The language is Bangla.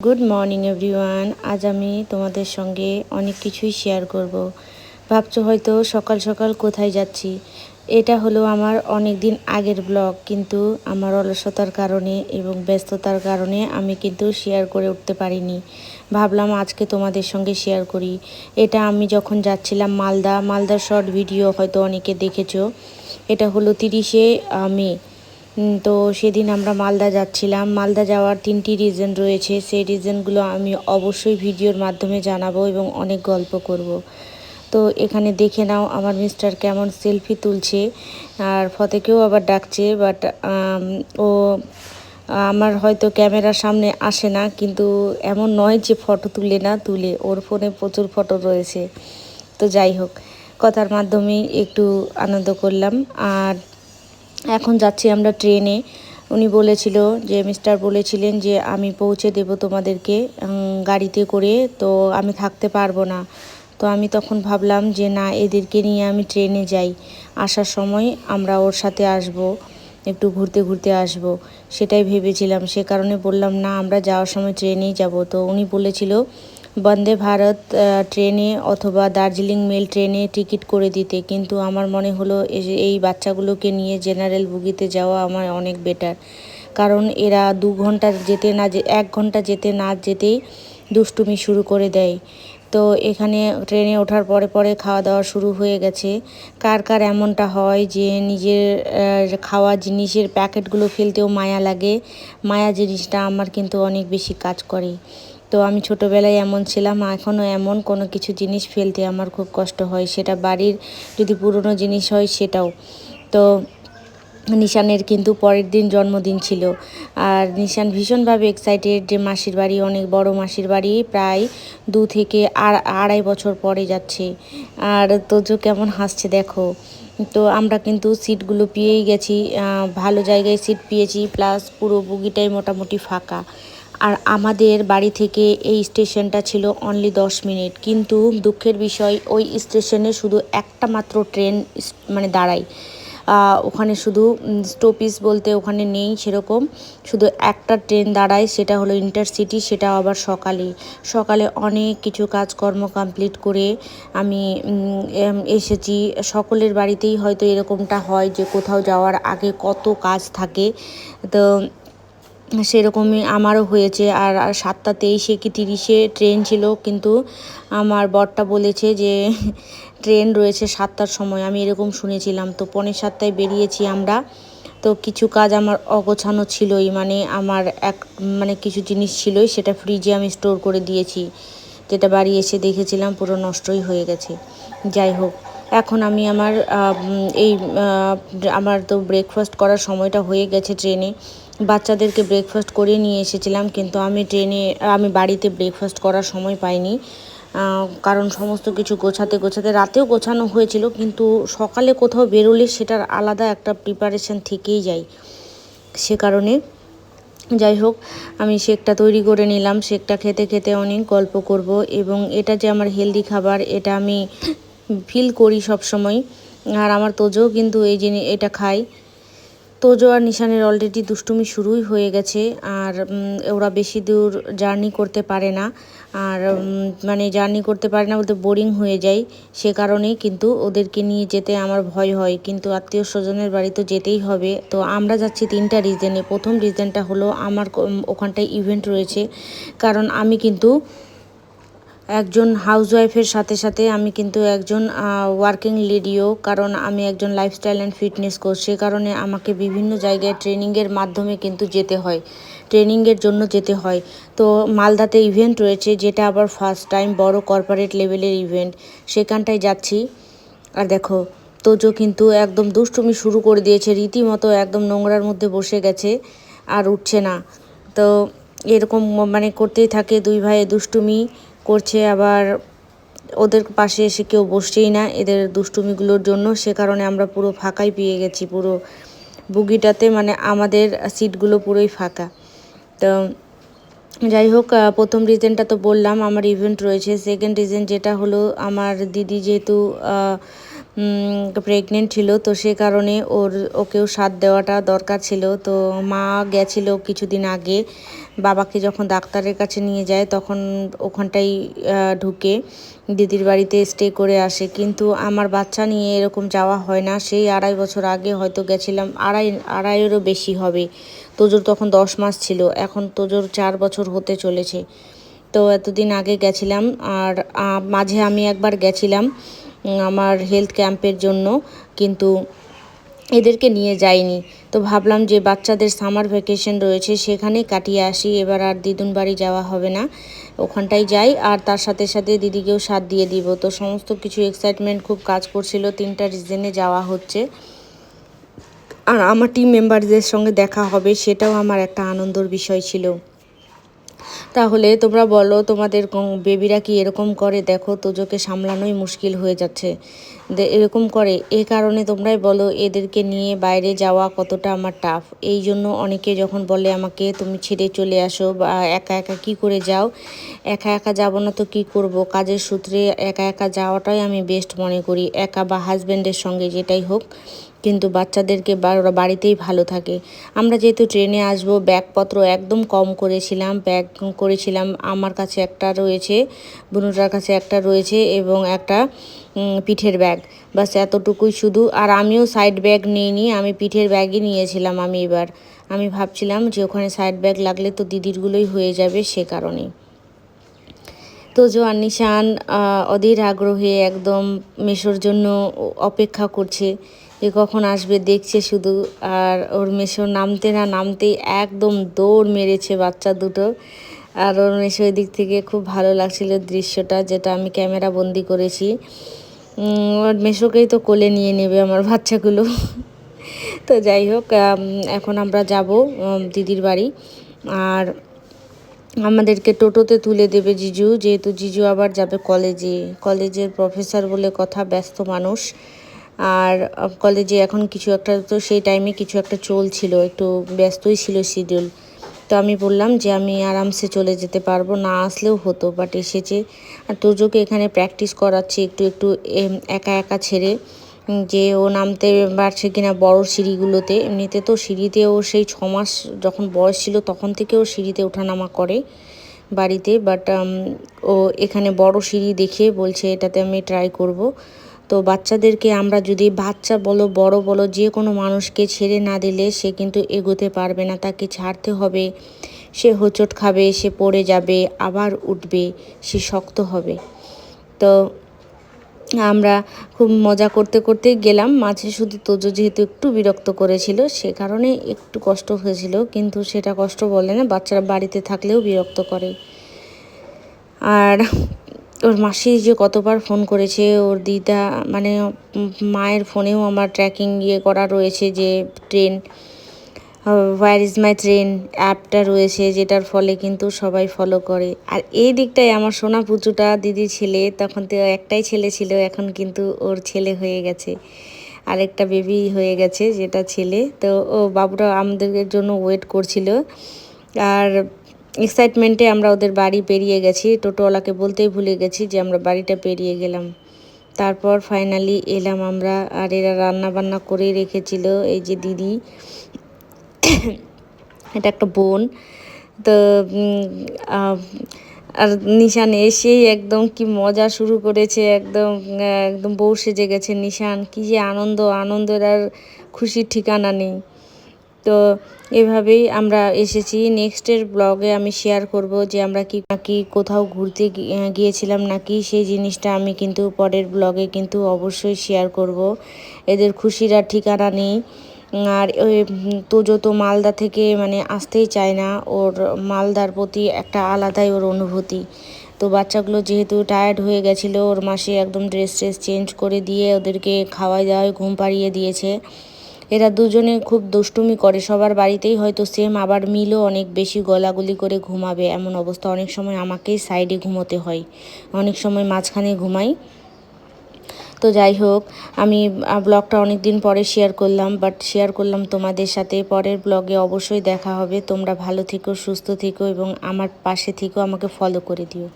গুড মর্নিং এভরিওয়ান আজ আমি তোমাদের সঙ্গে অনেক কিছুই শেয়ার করব। ভাবছ হয়তো সকাল সকাল কোথায় যাচ্ছি? এটা হলো আমার অনেক দিন আগের ব্লগ কিন্তু আমার অলসতার কারণে এবং ব্যস্ততার কারণে আমি কিন্তু শেয়ার করে উঠতে পারিনি। ভাবলাম আজকে তোমাদের সঙ্গে শেয়ার করি। এটা আমি যখন যাচ্ছিলাম মালদা, মালদার শর্ট ভিডিও হয়তো অনেকে দেখেছ। এটা হলো তিরিশে মে। তো সেদিন আমরা মালদা যাচ্ছিলাম। মালদা যাওয়ার তিনটি রিজন রয়েছে। সেই রিজনগুলো আমি অবশ্যই ভিডিওর মাধ্যমে জানাব এবং অনেক গল্প করব। তো এখানে দেখে নাও আমার মিস্টার কেমন সেলফি তুলছে। আর ফতেকেও আবার ডাকছে বাট ও, আমার হয়তো ক্যামেরার সামনে আসে না, কিন্তু এমন নয় যে ফটো তুলে না, তুলে। ওর ফোনে প্রচুর ফটো রয়েছে। তো যাই হোক, কথার মাধ্যমেই একটু আনন্দ করলাম। আর এখন যাচ্ছি আমরা ট্রেনে। উনি বলেছিল যে, মিস্টার বলেছিলেন যে, আমি পৌঁছে দেব তোমাদেরকে গাড়িতে করে, তো আমি থাকতে পারব না। তো আমি তখন ভাবলাম যে, না, এদেরকে নিয়ে আমি ট্রেনে যাই। আসার সময় আমরা ওর সাথে আসব, একটু ঘুরতে ঘুরতে আসব। সেটাই ভেবেছিলাম। সে কারণে বললাম, না, আমরা যাওয়ার সময় ট্রেনেই যাব। তো উনি বলেছিল বন্দে ভারত ট্রেনে অথবা দার্জিলিং মেল ট্রেনে টিকিট করে দিতে। কিন্তু আমার মনে হলো এই বাচ্চাগুলোকে নিয়ে জেনারেল বুগিতে যাওয়া আমার অনেক বেটার। কারণ এরা দু ঘণ্টা যেতে না যে, এক ঘণ্টা যেতে না যেতেই দুষ্টুমি শুরু করে দেয়। তো এখানে ট্রেনে ওঠার পরে পরে খাওয়া দাওয়া শুরু হয়ে গেছে। কার কার এমনটা হয় যে, নিজের খাওয়া জিনিসের প্যাকেটগুলো ফেলতেও মায়া লাগে। মায়া জিনিসটা আমার কিন্তু অনেক বেশি কাজ করে। তো আমি ছোটোবেলায় এমন ছিলাম এখনও এমন, কোনো কিছু জিনিস ফেলতে আমার খুব কষ্ট হয়। সেটা বাড়ির যদি পুরনো জিনিস হয় সেটাও। তো নিশানের কিন্তু পরের দিন জন্মদিন ছিল। আর নিশান ভীষণভাবে এক্সাইটেড যে মাসির বাড়ি, অনেক বড় মাসির বাড়ি, প্রায় দু থেকে আড়াই বছর পরে যাচ্ছে। আর তোজো কেমন হাসছে দেখো। তো আমরা কিন্তু সিটগুলো পেয়েই গেছি। ভালো জায়গায় সিট পেয়েছি, প্লাস পুরো বুগিটাই মোটামুটি ফাঁকা। আর আমাদের বাড়ি থেকে এই স্টেশনটা ছিল অনলি দশ মিনিট। কিন্তু দুঃখের বিষয়, ওই স্টেশনে শুধু একটা মাত্র ট্রেন মানে দাঁড়ায়। ওখানে শুধু স্টপিস বলতে ওখানে নেই সেরকম। শুধু একটা ট্রেন দাঁড়ায়, সেটা হলো ইন্টারসিটি সেটা আবার সকালে। সকালে অনেক কিছু কাজকর্ম কমপ্লিট করে আমি এসেছি। সকলের বাড়িতেই হয়তো এরকমটা হয় যে কোথাও যাওয়ার আগে কত কাজ থাকে। তো সেরকমই আমারও হয়েছে। আর আর সাতটা তেইশে কি তিরিশে ট্রেন ছিল, কিন্তু আমার বরটা বলেছে যে, ট্রেন রয়েছে সাতটার সময়। আমি এরকম শুনেছিলাম। তো পনেরো সাতটায় বেরিয়েছি আমরা। তো কিছু কাজ আমার অগোছানো ছিলই। মানে আমার এক মানে কিছু জিনিস ছিলই, সেটা ফ্রিজে আমি স্টোর করে দিয়েছি। যেটা বাড়ি এসে দেখেছিলাম, পুরো নষ্টই হয়ে গেছে। যাই হোক, এখন আমি আমার এই আমার তো ব্রেকফাস্ট করার সময়টা হয়ে গেছে ট্রেনে। বাচ্চাদেরকে ব্রেকফাস্ট করে নিয়ে এসেছিলাম, কিন্তু আমি ট্রেনে, আমি বাড়িতে ব্রেকফাস্ট করার সময় পাইনি। কারণ সমস্ত কিছু গোছাতে গোছাতে রাতেও গোছানো হয়েছিল, কিন্তু সকালে কোথাও বেরোলে সেটার আলাদা একটা প্রিপারেশন থেকেই যায় সে কারণে। যাই হোক, আমি শেকটা তৈরি করে নিলাম, শেকটা খেতে খেতে অনেক গল্প করব এবং এটা যে আমার হেলদি খাবার, এটা আমি ফিল করি সব সময় আর আমার তোজও কিন্তু এই জিনিস, এটা খায়। তোজো আর নিশানের অলরেডি দুষ্টুমি শুরুই হয়ে গেছে, আর ওরা বেশি দূর জার্নি করতে পারে না, আর মানে জার্নি করতে পারে না বলতে বোরিং হয়ে যায় সে কারণেই কিন্তু ওদেরকে নিয়ে যেতে আমার ভয় হয়। কিন্তু আত্মীয় স্বজনের বাড়ি তো যেতেই হবে। তো আমরা যাচ্ছি তিনটা রিজনে প্রথম রিজনটা হলো আমার ওখানটায় ইভেন্ট রয়েছে। কারণ আমি কিন্তু একজন হাউসওয়াইফের সাথে সাথে আমি কিন্তু একজন ওয়ার্কিং লেডিও কারণ আমি একজন লাইফস্টাইল অ্যান্ড ফিটনেস কোচ সে কারণে আমাকে বিভিন্ন জায়গায় ট্রেনিংয়ের মাধ্যমে কিন্তু যেতে হয় ট্রেনিংয়ের জন্য যেতে হয়। তো মালদাতে ইভেন্ট রয়েছে, যেটা আবার ফার্স্ট টাইম বড় কর্পোরেট লেভেলের ইভেন্ট সেখানটায় যাচ্ছি। আর দেখো, তোজো কিন্তু একদম দুষ্টুমি শুরু করে দিয়েছে, রীতিমতো একদম নোংরার মধ্যে বসে গেছে আর উঠছে না। তো এরকম মানে করতেই থাকে দুই ভাইয়ে দুষ্টুমি। করছে, আবার ওদের পাশে এসে কেউ বসছেই না এদের দুষ্টুমিগুলোর জন্য। সে কারণে আমরা পুরো ফাঁকাই পেয়ে গেছি, পুরো বুগিটাতে মানে আমাদের সিটগুলো পুরোই ফাঁকা। তো যাই হোক প্রথম রিজনটা তো বললাম, আমার ইভেন্ট রয়েছে। সেকেন্ড রিজন যেটা হলো, আমার দিদি যেহেতু প্রেগনেন্ট ছিল, তো সে কারণে ওর, ওকেও সাথ দেওয়াটা দরকার ছিল। তো মা গেছিল কিছুদিন আগে, বাবাকে যখন ডাক্তারের কাছে নিয়ে যায়, তখন ওখানটাই ঢুকে, দিদির বাড়িতে স্টে করে আসে। কিন্তু আমার বাচ্চা নিয়ে এরকম যাওয়া হয় না, সেই আড়াই বছর আগে হয়তো গেছিলাম, আড়াই, আড়াইয়েরও বেশি হবে। তোজোর তখন দশ মাস ছিল, এখন তোজোর চার বছর হতে চলেছে। তো এতদিন আগে গেছিলাম, আর মাঝে আমি একবার গেছিলাম আমার হেলথ ক্যাম্পের জন্য, কিন্তু এদেরকে নিয়ে যাইনি। তো ভাবলাম যে বাচ্চাদের সামার ভ্যাকেশন রয়েছে, সেখানেই কাটিয়ে আসি। এবার আর দিদুন বাড়ি যাওয়া হবে না। ওখানটাই যাই, আর তার সাথে সাথে দিদিকেও সাথ দিয়ে দিব। তো সমস্ত কিছু এক্সাইটমেন্ট খুব কাজ করছিল। তিনটা রিজনে যাওয়া হচ্ছে। আর আমার টিম মেম্বারদের সঙ্গে দেখা হবে, সেটাও আমার একটা আনন্দর বিষয় ছিল। তাহলে তোমরা বলো, তোমাদের বেবিরা কি এরকম করে? দেখো, তোজোকে সামলানোই মুশকিল হয়ে যাচ্ছে। এরকম করে। এ কারণে তোমরাই বলো, এদেরকে নিয়ে বাইরে যাওয়া কতটা আমার টাফ এই জন্য অনেকে যখন বলে আমাকে, তুমি ছেড়ে চলে আসো বা একা একা কি করে যাও? একা একা যাব না তো কি করব? কাজের সূত্রে একা একা যাওয়াটাই আমি বেস্ট মনে করি। একা বা হাজব্যান্ডের সঙ্গে যেটাই হোক কিন্তু বাচ্চাদেরকে ওরা বাড়িতেই ভালো থাকে। আমরা যেহেতু ট্রেনে আসব, ব্যাগপত্র একদম কম করেছিলাম, ব্যাগ করেছিলাম। আমার কাছে একটা রয়েছে, বুনুটার কাছে একটা রয়েছে এবং একটা পিঠের ব্যাগ। বাস এতটুকুই শুধু। আর আমিও সাইড ব্যাগ নিইনি, আমি পিঠের ব্যাগই নিয়েছিলাম আমি এবার। আমি ভাবছিলাম যে ওখানে সাইড ব্যাগ লাগলে তো দিদিরগুলোই হয়ে যাবে সে কারণে। তো জোয়ান, নিশান অধীর আগ্রহে একদম মেশোর জন্য অপেক্ষা করছে। যে কখন আসবে দেখছে শুধু। আর ওর মেশো নামতে না নামতেই একদম দৌড় মেরেছে বাচ্চা দুটো। আর ওর মেশো দিক থেকে খুব ভালো লাগছিল দৃশ্যটা, যেটা আমি ক্যামেরা বন্দি করেছি। ওর মেশোকেই তো কোলে নিয়ে নেবে আমার বাচ্চাগুলো। তো যাই হোক এখন আমরা যাব দিদির বাড়ি। আর আমাদেরকে টোটোতে তুলে দেবে জিজু, যেহেতু জিজু আবার যাবে কলেজে। কলেজের প্রফেসর বলে কথা, ব্যস্ত মানুষ। আর কলেজে এখন কিছু একটা তো সেই টাইমে কিছু একটা চলছিল, একটু ব্যস্তই ছিল শিডিউল তো আমি বললাম যে আমি আরামসে চলে যেতে পারব, না আসলেও হতো বাট এসেছে। আর তোজোকে এখানে প্র্যাকটিস করাচ্ছি একটু একটু একা একা ছেড়ে। যে ও নামতে পারছে কিনা বড় সিঁড়িগুলোতে, এমনিতে তো সিঁড়িতে ও সেই ছ মাস যখন বয়স ছিল তখন থেকে ও সিঁড়িতে ওঠানামা করে বাড়িতে বাট ও এখানে বড় সিঁড়ি দেখে বলছে এটাতে আমি ট্রাই করব। তো বাচ্চাদেরকে আমরা যদি বাচ্চা বলো, বড় বলো, যে কোনো মানুষকে ছেড়ে না দিলে সে কিন্তু এগোতে পারবে না। তাকে ছাড়তে হবে, সে হোঁচট খাবে, সে পড়ে যাবে, আবার উঠবে, সে শক্ত হবে। তো আমরা খুব মজা করতে করতে গেলাম। মাঝে শুধু তোজো যেহেতু একটু বিরক্ত করেছিল, সে কারণে একটু কষ্ট হয়েছিল, কিন্তু সেটা কষ্ট বলে না, বাচ্চারা বাড়িতে থাকলেও বিরক্ত করে। আর ওর মাসি যে কতবার ফোন করেছে, ওর দিদা মানে মায়ের ফোনেও আমার ট্র্যাকিং ইয়ে করা রয়েছে যে train where is my train অ্যাপটা রয়েছে যেটার ফলে কিন্তু সবাই ফলো করে। আর এই দিকটায় আমার সোনা পুচুটা দিদি ছেলে, তখন তো একটাই ছেলে ছিল, এখন কিন্তু ওর ছেলে হয়ে গেছে। আরেকটা বেবি হয়ে গেছে, যেটা ছেলে। তো ও বাবুটা আমাদের জন্য ওয়েট করছিল। আর এক্সাইটমেন্টে আমরা ওদের বাড়ি পেরিয়ে গেছি। টোটোওয়ালাকে বলতেই ভুলে গেছি যে আমরা বাড়িটা পেরিয়ে গেলাম। তারপর ফাইনালি এলাম আমরা। আর এরা রান্না বান্না করেই রেখেছিল। এই যে দিদি, এটা একটা বোন। তো আর নিশান এসেই একদম কি মজা শুরু করেছে। একদম একদম বউ সেজে গেছে। নিশান, কি যে আনন্দ। আনন্দের আর খুশির ঠিকানা নেই। তো এভাবেই আমরা এসেছি। নেক্সটের ব্লগে আমি শেয়ার করব যে আমরা কি, নাকি কোথাও ঘুরতে গিয়েছিলাম নাকি, সেই জিনিসটা আমি কিন্তু পরের ব্লগে কিন্তু অবশ্যই শেয়ার করব। এদের খুশির আর ঠিকানা নেই। আর তোজো তো মালদা থেকে মানে আসতেই চায় না। ওর মালদার প্রতি একটা আলাদাই ওর অনুভূতি। তো বাচ্চাগুলো যেহেতু টায়ার্ড হয়ে গেছিল, ওর মাসে একদম ড্রেস ট্রেস চেঞ্জ করে দিয়ে ওদেরকে খাওয়াই দাওয়াই ঘুম পাড়িয়ে দিয়েছে। এরা দুজনে খুব দুষ্টুমি করে। সবার বাড়িতেই হয়তো সেম আবার মিলও অনেক বেশি গলাগুলি করে ঘুমাবে। এমন অবস্থা অনেক সময় আমাকেই সাইডে ঘুমোতে হয়। অনেক সময় মাঝখানে ঘুমাই। তো যাই হোক, আমি ব্লগটা অনেক দিন পরে শেয়ার করলাম বাট শেয়ার করলাম তোমাদের সাথে। পরের ব্লগে অবশ্যই দেখা হবে। তোমরা ভালো থেকো, সুস্থ থেকো, এবং আমার পাশে থেকো, আমাকে ফলো করে দিও।